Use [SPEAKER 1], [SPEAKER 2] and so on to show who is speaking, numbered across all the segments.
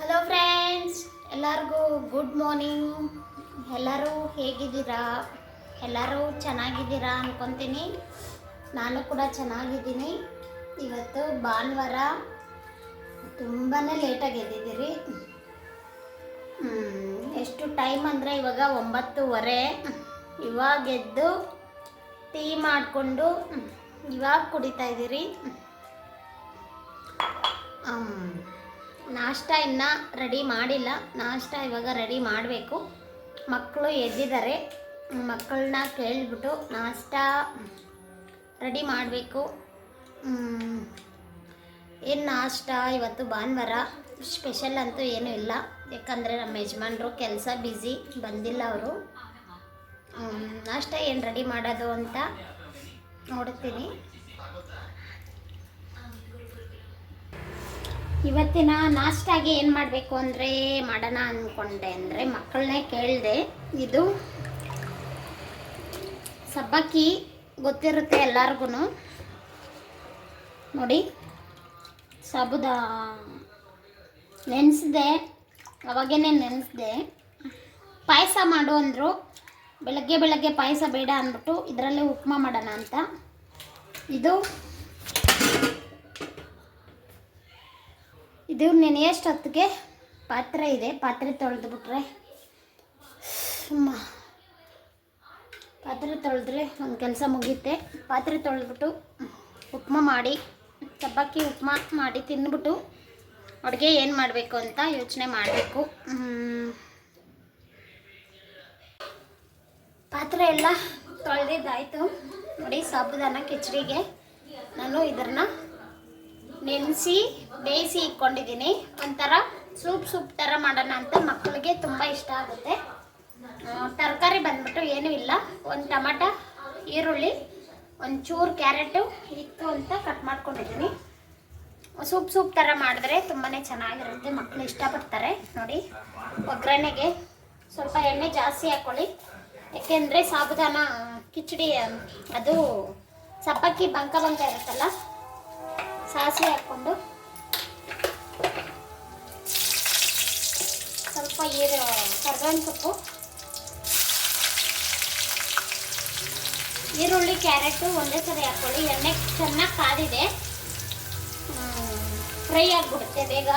[SPEAKER 1] Hello friends ಎಲ್ಲರಿಗೂ good morning ಎಲ್ಲರೂ ಹೇಗಿದ್ದೀರಾ? ಎಲ್ಲರೂ ಚೆನ್ನಾಗಿದ್ದೀರಾ ಅನ್ಕೊತೀನಿ. ನಾನು ಕೂಡ ಚೆನ್ನಾಗಿದ್ದೀನಿ. ಇವತ್ತು ಭಾನುವಾರ ತುಂಬಾ ಲೇಟಾಗಿ ಎದ್ದಿದ್ದೀರಿ. ಎಷ್ಟು ಟೈಮ್ ಅಂದರೆ ಇವಾಗ ಒಂಬತ್ತುವರೆ. ಇವಾಗ ಎದ್ದು ಟೀ ಮಾಡಿಕೊಂಡು ಇವಾಗ ಕುಡಿತಾ ಇದ್ದೀರಿ. ನಾಷ್ಟ ಇನ್ನು ರೆಡಿ ಮಾಡಿಲ್ಲ. ನಾಷ್ಟ ಇವಾಗ ರೆಡಿ ಮಾಡಬೇಕು. ಮಕ್ಕಳು ಎದ್ದಿದ್ದಾರೆ. ಮಕ್ಕಳನ್ನ ಕೇಳಿಬಿಟ್ಟು ನಾಷ್ಟ ರೆಡಿ ಮಾಡಬೇಕು. ಏನು ನಾಷ್ಟ? ಇವತ್ತು ಭಾನುವಾರ. ಸ್ಪೆಷಲ್ ಅಂತೂ ಏನೂ ಇಲ್ಲ. ಯಾಕಂದರೆ ನಮ್ಮ ಯಜಮಾನ್ರು ಕೆಲಸ ಬ್ಯುಸಿ ಬಂದಿಲ್ಲ ಅವರು. ನಾಷ್ಟ ಏನು ರೆಡಿ ಮಾಡೋದು ಅಂತ ನೋಡ್ತೀನಿ. ಇವತ್ತಿನ ನಾಷ್ಟಾಗೆ ಏನು ಮಾಡಬೇಕು ಅಂದರೆ ಮಾಡೋಣ ಅಂದ್ಕೊಂಡೆ ಅಂದರೆ ಮಕ್ಕಳನ್ನೇ ಕೇಳಿದೆ. ಇದು ಸಬ್ಬಕ್ಕಿ ಗೊತ್ತಿರುತ್ತೆ ಎಲ್ಲರಿಗೂ ನೋಡಿ ಸಾಬುದ ನೆನೆಸಿದೆ, ಅವಾಗೇನೆ ನೆನೆಸಿದೆ. ಪಾಯಸ ಮಾಡು ಅಂದರು. ಬೆಳಗ್ಗೆ ಬೆಳಗ್ಗೆ ಪಾಯಸ ಬೇಡ ಅಂದ್ಬಿಟ್ಟು ಇದರಲ್ಲೇ ಉಪ್ಮಾ ಮಾಡೋಣ ಅಂತ. ಇದು ಇದು ನೆನೆಯಷ್ಟೊತ್ತಿಗೆ ಪಾತ್ರೆ ಇದೆ? ಪಾತ್ರೆ ತೊಳೆದು ಬಿಟ್ರೆ ಸುಮ್ಮ. ಪಾತ್ರೆ ತೊಳೆದ್ರೆ ಒಂದು ಕೆಲಸ ಮುಗಿಯುತ್ತೆ ಪಾತ್ರೆ ತೊಳೆದ್ಬಿಟ್ಟು ಉಪ್ಮಾ ಮಾಡಿ ಸಬ್ಬಕ್ಕಿ ಉಪ್ಮಾ ಮಾಡಿ ತಿಂದ್ಬಿಟ್ಟು ಅಡುಗೆ ಏನು ಮಾಡಬೇಕು ಅಂತ ಯೋಚನೆ ಮಾಡಬೇಕು. ಪಾತ್ರೆ ಎಲ್ಲ ತೊಳೆದಿದ್ದಾಯಿತು. ನೋಡಿ ಸಾಬುದಾನ, ಕಿಚಡಿಗೆ. ನಾನು ಇದನ್ನ ನೆನೆಸಿ, ಬೇಯಿಸಿ ಇಟ್ಕೊಂಡಿದ್ದೀನಿ. ಒಂಥರ ಸೂಪ್ ಸೂಪ್ ಥರ ಮಾಡೋಣ ಅಂತ ಮಕ್ಕಳಿಗೆ ತುಂಬ ಇಷ್ಟ ಆಗುತ್ತೆ. ತರಕಾರಿ ಬಂದ್ಬಿಟ್ಟು ಏನೂ ಇಲ್ಲ. ಒಂದು ಟಮಟ, ಈರುಳ್ಳಿ, ಒಂದು ಚೂರು ಕ್ಯಾರೆಟು ಇತ್ತು ಅಂತ ಕಟ್ ಮಾಡ್ಕೊಂಡಿದ್ದೀನಿ. ಸೂಪ್ ಸೂಪ್ ಥರ ಮಾಡಿದ್ರೆ ತುಂಬಾ ಚೆನ್ನಾಗಿರುತ್ತೆ. ಮಕ್ಕಳು ಇಷ್ಟಪಡ್ತಾರೆ. ನೋಡಿ, ಒಗ್ಗರಣೆಗೆ ಸ್ವಲ್ಪ ಎಣ್ಣೆ ಜಾಸ್ತಿ ಹಾಕ್ಕೊಳ್ಳಿ ಯಾಕೆಂದರೆ ಸಾಬುದಾನ, ಕಿಚಡಿ, ಅದು ಸಬ್ಬಕ್ಕಿ, ಬಂಕ ಬಂಕ ಇರುತ್ತಲ್ಲ ಸಾಸಿವೆ ಹಾಕ್ಕೊಂಡು ಸ್ವಲ್ಪ ಇದು ಕರ್ಬೇವಿನ ಸೊಪ್ಪು, ಈರುಳ್ಳಿ, ಕ್ಯಾರೆಟು ಒಂದೇ ಸರಿ ಹಾಕ್ಕೊಳ್ಳಿ. ಎಣ್ಣೆ ಚೆನ್ನಾಗಿ ಕಾದಿದೆ. ಫ್ರೈ ಆಗಿಬಿಡುತ್ತೆ ಬೇಗ.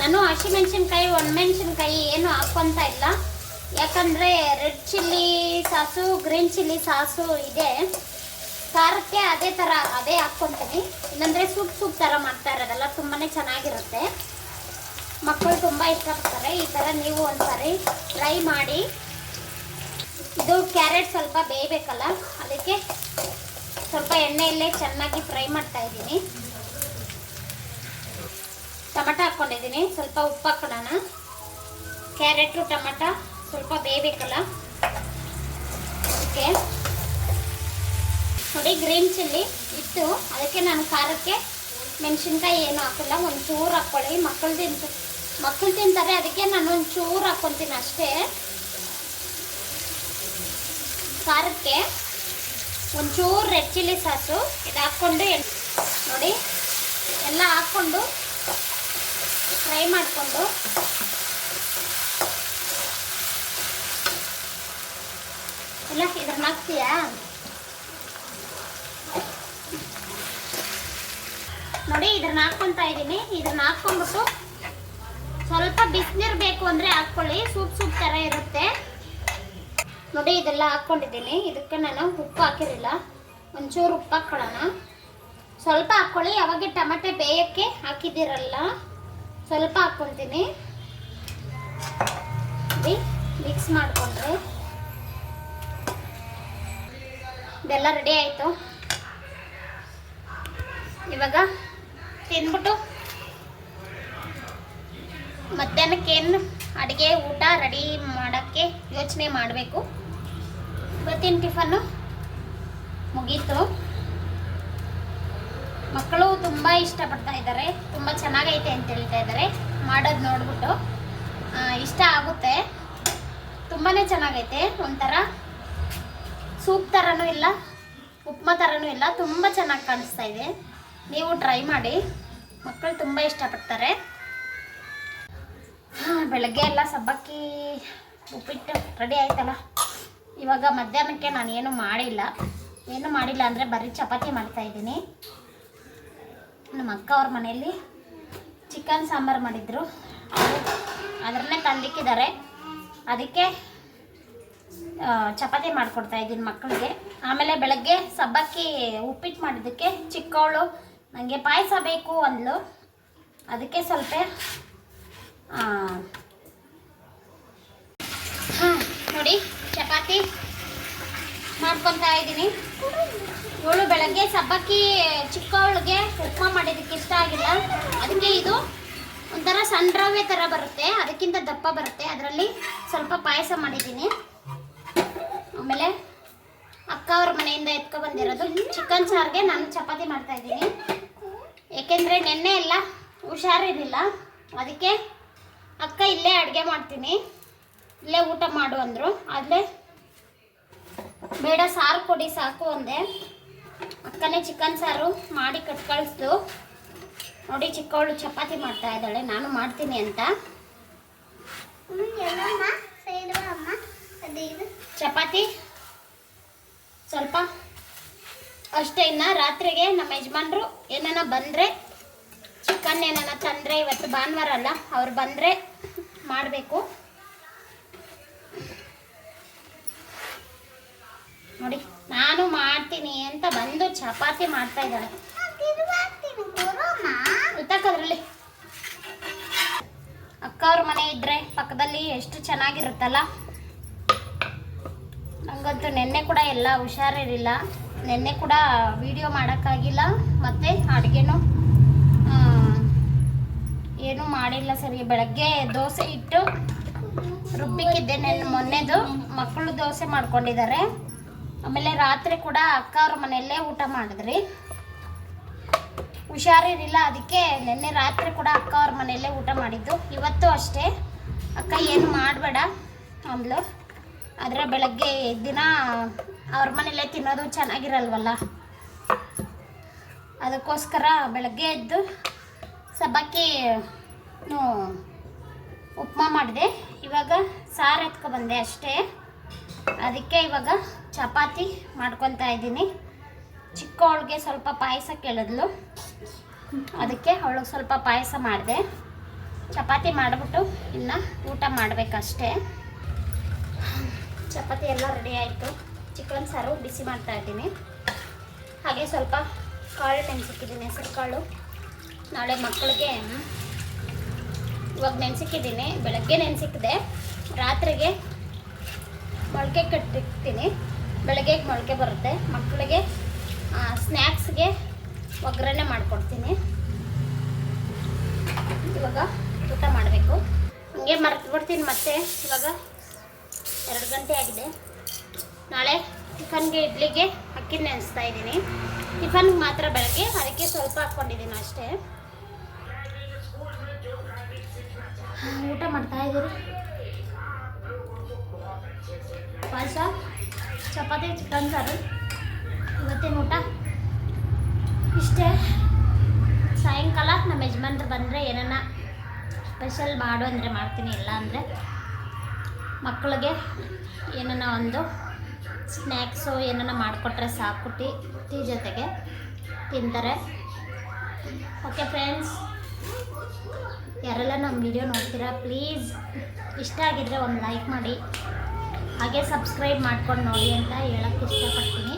[SPEAKER 1] ನಾನು ಹಸಿಮೆಣಸಿನ್ಕಾಯಿ, ಒಣಮೆಣ್ಸಿನ್ಕಾಯಿ ಏನು ಹಾಕ್ಕೊಂತ ಇಲ್ಲ. ಯಾಕಂದರೆ red chilli sauce, green chilli sauce ಇದೆ. ಖಾರಕ್ಕೆ ಅದೇ ಥರ ಅದೇ ಹಾಕ್ಕೊತೀನಿ ಇಲ್ಲಾಂದರೆ ಸೂಪ್ ಸೂಪ್ ಥರ ಮಾಡ್ತಾ ಇರೋದಲ್ಲ ತುಂಬಾ ಚೆನ್ನಾಗಿರುತ್ತೆ. ಮಕ್ಕಳು ತುಂಬ ಇಷ್ಟಪಡ್ತಾರೆ. ಈ ಥರ ನೀವು ಒಂದ್ಸಾರಿ ಫ್ರೈ ಮಾಡಿ. ಇದು ಕ್ಯಾರೆಟ್ ಸ್ವಲ್ಪ ಬೇಯಬೇಕಲ್ಲ, ಅದಕ್ಕೆ ಸ್ವಲ್ಪ ಎಣ್ಣೆಯಲ್ಲೇ ಚೆನ್ನಾಗಿ ಫ್ರೈ ಮಾಡ್ತಾ ಇದ್ದೀನಿ. ಟೊಮಟ ಹಾಕ್ಕೊಂಡಿದ್ದೀನಿ, ಸ್ವಲ್ಪ ಉಪ್ಪು ಹಾಕೋಣ. ಕ್ಯಾರೆಟು, ಟೊಮಟ ಸ್ವಲ್ಪ ಬೇಯಬೇಕಲ್ಲ. ಅದಕ್ಕೆ ನೋಡಿ ಗ್ರೀನ್ ಚಿಲ್ಲಿ ಇತ್ತು ಅದಕ್ಕೆ ನಾನು ಖಾರಕ್ಕೆ ಮೆಣಸಿನ್ಕಾಯಿ ಏನು ಹಾಕಿಲ್ಲ ಒಂದು ಚೂರು ಹಾಕ್ಕೊಳ್ಳಿ. ಮಕ್ಕಳು ತಿಂತ ಮಕ್ಕಳು ತಿಂತಾರೆ, ಅದಕ್ಕೆ ನಾನು ಒಂದು ಚೂರು ಹಾಕ್ಕೊತೀನಿ ಅಷ್ಟೇ. ಖಾರಕ್ಕೆ ಒಂಚೂರು ರೆಡ್ ಚಿಲ್ಲಿ ಸಾಸು ಇದು ಹಾಕ್ಕೊಂಡು ನೋಡಿ, ಎಲ್ಲ ಹಾಕ್ಕೊಂಡು ಫ್ರೈ ಮಾಡಿಕೊಂಡು ಇಲ್ಲ, ಇದ್ರನ್ನ ಹಾಕ್ತೀಯಾ? ನೋಡಿ ಇದನ್ನ ಹಾಕ್ಕೊಂತ ಇದ್ದೀನಿ. ಇದನ್ನ ಹಾಕ್ಕೊಂಡ್ಬಿಟ್ಟು ಸ್ವಲ್ಪ ಬಿಸಿನೀರು ಬೇಕು ಅಂದರೆ ಹಾಕ್ಕೊಳ್ಳಿ. ಸೂಪ್ ಸೂಪ್ ಥರ ಇರುತ್ತೆ. ನೋಡಿ, ಇದೆಲ್ಲ ಹಾಕ್ಕೊಂಡಿದ್ದೀನಿ. ಇದಕ್ಕೆ ನಾನು ಉಪ್ಪು ಹಾಕಿರಲಿಲ್ಲ. ಒಂಚೂರು ಉಪ್ಪು ಹಾಕ್ಕೊಳ್ಳೋಣ ಸ್ವಲ್ಪ ಹಾಕ್ಕೊಳ್ಳಿ. ಯಾವಾಗ ಟಮಾಟೆ ಬೇಯಕ್ಕೆ ಹಾಕಿದ್ದೀರಲ್ಲ, ಸ್ವಲ್ಪ ಹಾಕ್ಕೊತೀನಿ. ಮಿಕ್ಸ್ ಮಾಡಿಕೊಂಡ್ರೆ ಇದೆಲ್ಲ ರೆಡಿ ಆಯಿತು. ಇವಾಗ ತಿಂದ್ಬಿಟ್ಟು ಮಧ್ಯಾಹ್ನಕ್ಕೇನು ಅಡುಗೆ ಊಟ ರೆಡಿ ಮಾಡೋಕ್ಕೆ ಯೋಚನೆ ಮಾಡಬೇಕು. ಇವತ್ತಿನ ಟಿಫನ್ನು ಮುಗೀತು. ಮಕ್ಕಳು ತುಂಬ ಇಷ್ಟಪಡ್ತಾ ಇದ್ದಾರೆ, ತುಂಬ ಚೆನ್ನಾಗೈತೆ ಅಂತ ಹೇಳ್ತಾ ಇದ್ದಾರೆ. ಮಾಡೋದು ನೋಡ್ಬಿಟ್ಟು ಇಷ್ಟ ಆಗುತ್ತೆ. ತುಂಬಾ ಚೆನ್ನಾಗೈತೆ, ಒಂಥರ ಸೂಪ್ ಥರನೂ ಇಲ್ಲ, ಉಪ್ಮಾ ಥರನೂ ಇಲ್ಲ, ತುಂಬ ಚೆನ್ನಾಗಿ ಕಾಣಿಸ್ತಾ ಇದೆ. ನೀವು ಟ್ರೈ ಮಾಡಿ. ಮಕ್ಕಳು ತುಂಬ ಇಷ್ಟಪಡ್ತಾರೆ. ಬೆಳಗ್ಗೆ ಎಲ್ಲ ಸಬ್ಬಕ್ಕಿ ಉಪ್ಪಿಟ್ಟು ರೆಡಿ ಆಯ್ತಲ್ಲ. ಇವಾಗ ಮಧ್ಯಾಹ್ನಕ್ಕೆ ನಾನು ಏನು ಮಾಡಿಲ್ಲ. ಏನು ಮಾಡಿಲ್ಲ ಅಂದರೆ ಬರೀ ಚಪಾತಿ ಮಾಡ್ತಾಯಿದ್ದೀನಿ ನಮ್ಮ ಅಕ್ಕ ಅವ್ರ ಮನೆಯಲ್ಲಿ ಚಿಕನ್ ಸಾಂಬಾರು ಮಾಡಿದ್ರು. ಅದರನ್ನೇ ತಂದಿಕ್ಕಿದ್ದಾರೆ. ಅದಕ್ಕೆ ಚಪಾತಿ ಮಾಡಿಕೊಡ್ತಾ ಇದ್ದೀನಿ ಮಕ್ಕಳಿಗೆ. ಆಮೇಲೆ ಬೆಳಗ್ಗೆ ಸಬ್ಬಕ್ಕಿ ಉಪ್ಪಿಟ್ಟು ಮಾಡಿದ್ದಕ್ಕೆ ಚಿಕ್ಕವಳು ನನಗೆ ಪಾಯಸ ಬೇಕು ಅಂದ್ಲು. ಅದಕ್ಕೆ ಸ್ವಲ್ಪ ಹಾಂ, ನೋಡಿ, ಚಪಾತಿ ಮಾಡ್ಕೊತಾ ಇದ್ದೀನಿ. ಇವಳು ಬೆಳಗ್ಗೆ, ಸಬ್ಬಕ್ಕಿ ಚಿಕ್ಕವಳಿಗೆ ಉಪ್ಮಾ ಮಾಡಿದ್ದಕ್ಕೆ ಇಷ್ಟ ಆಗಿಲ್ಲ. ಅದಕ್ಕೆ ಇದು ಒಂಥರ ಸಣ್ಣ ಥರ ಬರುತ್ತೆ. ಅದಕ್ಕಿಂತ ದಪ್ಪ ಬರುತ್ತೆ. ಅದರಲ್ಲಿ ಸ್ವಲ್ಪ ಪಾಯಸ ಮಾಡಿದ್ದೀನಿ. ಆಮೇಲೆ ಅಕ್ಕ ಅವ್ರ ಮನೆಯಿಂದ ಎತ್ಕೊ ಬಂದಿರೋದು. ಚಿಕನ್ ಸಾರಿಗೆ ನಾನು ಚಪಾತಿ ಮಾಡ್ತಾ ಇದ್ದೀನಿ. ಏಕೆಂದರೆ ನೆನ್ನೆ ಎಲ್ಲ ಹುಷಾರಿರಲಿಲ್ಲ. ಅದಕ್ಕೆ ಅಕ್ಕ ಇಲ್ಲೇ ಅಡುಗೆ ಮಾಡ್ತೀನಿ. ಇಲ್ಲೇ ಊಟ ಮಾಡು ಅಂದರು. ಅಲ್ಲೇ ಬೇಡ ಸಾರು ಕೊಡಿ ಸಾಕು ಅಂದೆ. ಅಕ್ಕನೇ ಚಿಕನ್ ಸಾರು ಮಾಡಿ ಕಟ್ ಕಳಿಸ್ದು ನೋಡಿ ಚಿಕ್ಕವಳು ಚಪಾತಿ ಮಾಡ್ತಾ ಇದ್ದಾಳೆ ನಾನು ಮಾಡ್ತೀನಿ ಅಂತ. ಚಪಾತಿ ಸ್ವಲ್ಪ ಅಷ್ಟೇ, ಇನ್ನು ರಾತ್ರಿಗೆ ನಮ್ಮ ಯಜಮಾನ್ರು ಏನಾನ ಬಂದರೆ ಚಿಕನ್ ಏನಾನ ತಂದರೆ, ಇವತ್ತು ಭಾನುವಾರ ಅಲ್ಲ, ಅವ್ರು ಬಂದರೆ ಮಾಡಬೇಕು. ನೋಡಿ, ನಾನು ಮಾಡ್ತೀನಿ ಅಂತ ಬಂದು ಚಪಾತಿ ಮಾಡ್ತಾ ಇದ್ದಾಳೆ. ಗೊತ್ತಾಕದ್ರಲ್ಲಿ ಅಕ್ಕ ಅವ್ರ ಮನೆ ಇದ್ರೆ ಪಕ್ಕದಲ್ಲಿ ಎಷ್ಟು ಚೆನ್ನಾಗಿರುತ್ತಲ್ಲ? ನಂಗಂತೂ ನಿನ್ನೆ ಕೂಡ ಎಲ್ಲ ಹುಷಾರಿರಲಿಲ್ಲ. ನಿನ್ನೆ ಕೂಡ ವಿಡಿಯೋ ಮಾಡೋಕ್ಕಾಗಿಲ್ಲ, ಮತ್ತು ಅಡುಗೆನೂ ಏನೂ ಮಾಡಿಲ್ಲ ಸರಿ. ಬೆಳಗ್ಗೆ ದೋಸೆ ಇಟ್ಟು ರುಬ್ಬಿಕ್ಕಿದ್ದೆ ನೆನ್ನೆ ಮೊನ್ನೆದು. ಮಕ್ಕಳು ದೋಸೆ ಮಾಡ್ಕೊಂಡಿದ್ದಾರೆ. ಆಮೇಲೆ ರಾತ್ರಿ ಕೂಡ ಅಕ್ಕ ಅವ್ರ ಮನೆಯಲ್ಲೇ ಊಟ ಮಾಡಿದ್ರಿ. ಹುಷಾರಿರಲಿಲ್ಲ, ಅದಕ್ಕೆ ನಿನ್ನೆ ರಾತ್ರಿ ಕೂಡ ಅಕ್ಕ ಅವ್ರ ಮನೆಯಲ್ಲೇ ಊಟ ಮಾಡಿದ್ದು. ಇವತ್ತು ಅಷ್ಟೇ. ಅಕ್ಕ, ಏನು ಮಾಡಬೇಡ ಅಂದ್ಲು. ಆದರೆ ಬೆಳಗ್ಗೆ ದಿನ ಅವ್ರ ಮನೆಯಲ್ಲೇ ತಿನ್ನೋದು ಚೆನ್ನಾಗಿರಲ್ವಲ್ಲ? ಅದಕ್ಕೋಸ್ಕರ ಬೆಳಗ್ಗೆ ಎದ್ದು ಸಬ್ಬಕ್ಕಿ ಉಪ್ಮಾ ಮಾಡಿದೆ. ಇವಾಗ ಸಾರು ಎತ್ಕೊ ಬಂದೆ ಅಷ್ಟೇ. ಅದಕ್ಕೆ ಇವಾಗ ಚಪಾತಿ ಮಾಡ್ಕೊತಾ ಇದ್ದೀನಿ. ಚಿಕ್ಕವಳಿಗೆ ಸ್ವಲ್ಪ ಪಾಯಸ ಕೇಳಿದ್ಲು. ಅದಕ್ಕೆ ಅವಳಿಗೆ ಸ್ವಲ್ಪ ಪಾಯಸ ಮಾಡಿದೆ. ಚಪಾತಿ ಮಾಡಿಬಿಟ್ಟು ಇನ್ನು ಊಟ ಮಾಡಬೇಕಷ್ಟೇ. ಚಪಾತಿ ಎಲ್ಲ ರೆಡಿ ಆಯಿತು. ಚಿಕನ್ ಸಾರು ಬಿಸಿ ಮಾಡ್ತಾ ಇದ್ದೀನಿ. ಹಾಗೆ ಸ್ವಲ್ಪ ಕಾಳು ನೆನೆಸಿಕ್ಕಿದ್ದೀನಿ ಹೆಸರು ಕಾಳು. ನಾಳೆ ಮಕ್ಕಳಿಗೆ ಇವಾಗ ನೆನೆಸಿಕ್ಕಿದ್ದೀನಿ ಬೆಳಗ್ಗೆ ನೆನೆಸಿಕ್ಕಿದೆ ರಾತ್ರಿಗೆ ಮೊಳಕೆ ಕಟ್ಟಿರ್ತೀನಿ. ಬೆಳಗ್ಗೆ ಮೊಳಕೆ ಬರುತ್ತೆ. ಮಕ್ಕಳಿಗೆ ಸ್ನ್ಯಾಕ್ಸ್ಗೆ ಒಗ್ಗರಣೆ ಮಾಡಿಕೊಡ್ತೀನಿ. ಇವಾಗ ಊಟ ಮಾಡಬೇಕು. ಹಂಗೆ ಮರೆತು ಬಿಡ್ತೀನಿ ಮತ್ತೆ. ಇವಾಗ ಎರಡು ಗಂಟೆ ಆಗಿದೆ. ನಾಳೆ ಟಿಫನ್ಗೆ ಇಡ್ಲಿಗೆ ಅಕ್ಕಿ ನೆನೆಸ್ತಾ ಇದ್ದೀನಿ. ಟಿಫನ್ಗೆ ಮಾತ್ರ ಬೆಳಗ್ಗೆ, ಅದಕ್ಕೆ ಸ್ವಲ್ಪ ಹಾಕ್ಕೊಂಡಿದ್ದೀನಿ ಅಷ್ಟೇ. ಊಟ ಮಾಡ್ತಾ ಇದ್ದೀರಿ? ಪಾಯಸ, ಚಪಾತಿ, ಚಿಕನ್ ಸಾರು. ಇವತ್ತಿನ ಊಟ? ಇಷ್ಟೇ. ಸಾಯಂಕಾಲ ನಮ್ಮ ಯಜಮಾನ್ರು ಬಂದರೆ ಏನನ್ನ ಸ್ಪೆಷಲ್ ಮಾಡು ಅಂದರೆ ಮಾಡ್ತೀನಿ ಇಲ್ಲ ಅಂದರೆ ಮಕ್ಕಳಿಗೆ ಏನನ್ನ ಒಂದು ಸ್ನ್ಯಾಕ್ಸು ಏನನ್ನ ಮಾಡಿಕೊಟ್ರೆ ಸಾಕು ಟೀ ಜೊತೆಗೆ ತಿಂತಾರೆ. ಓಕೆ ಫ್ರೆಂಡ್ಸ್ ಯಾರೆಲ್ಲ ನಮ್ಮ ವಿಡಿಯೋ ನೋಡ್ತೀರಾ ಪ್ಲೀಸ್ ಇಷ್ಟ ಆಗಿದ್ರೆ ಒಂದು ಲೈಕ್ ಮಾಡಿ, ಹಾಗೆ ಸಬ್ಸ್ಕ್ರೈಬ್ ಮಾಡ್ಕೊಂಡು ನೋಡಿ ಅಂತ ಹೇಳೋಕ್ಕೆ ಇಷ್ಟಪಡ್ತೀನಿ.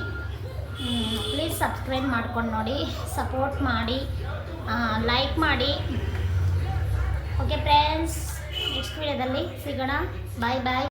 [SPEAKER 1] ಪ್ಲೀಸ್ ಸಬ್ಸ್ಕ್ರೈಬ್ ಮಾಡ್ಕೊಂಡು ನೋಡಿ ಸಪೋರ್ಟ್ ಮಾಡಿ ಲೈಕ್ ಮಾಡಿ. ಓಕೆ ಫ್ರೆಂಡ್ಸ್ ನೆಕ್ಸ್ಟ್ ವಿಡಿಯೋದಲ್ಲಿ ಸಿಗೋಣ. ಬಾಯ್ ಬಾಯ್